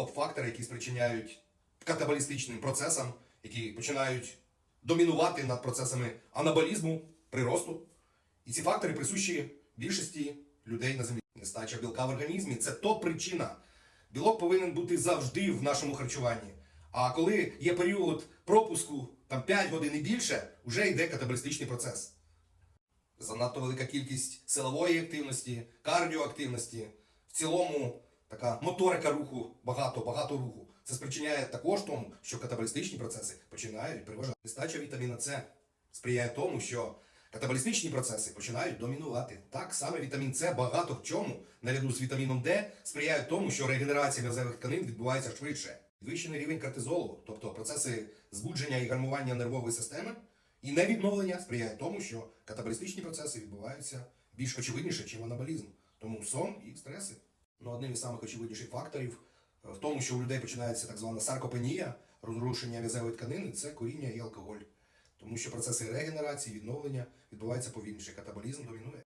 топ-фактори, які спричиняють катабалістичним процесам, які починають домінувати над процесами анаболізму, приросту. І ці фактори присущі більшості людей на землі. Нестача білка в організмі це топ-причина. Білок повинен бути завжди в нашому харчуванні. А коли є період пропуску там 5 годин і більше, вже йде катабалістичний процес. Занадто велика кількість силової активності, кардіоактивності, в цілому така моторика руху, багато, багато руху. Це спричиняє також тому, що катабалістичні процеси починають переважати. Нестача вітаміна С сприяє тому, що катабалістичні процеси починають домінувати. Так саме вітамін С багато в чому, наряду з вітаміном Д, сприяє тому, що регенерація м'язевих тканин відбувається швидше. Підвищений рівень кортизолу, тобто процеси збудження і гармування нервової системи, і невідновлення сприяє тому, що катабалістичні процеси відбуваються більш очевидніше, ніж анаболізм. Тому сон і стреси. Ну, одним із самих очевидніших факторів е, в тому, що у людей починається так звана саркопенія, розрушення в'язевої тканини, це коріння і алкоголь. Тому що процеси регенерації, відновлення відбуваються повільніше, катаболізм домінує.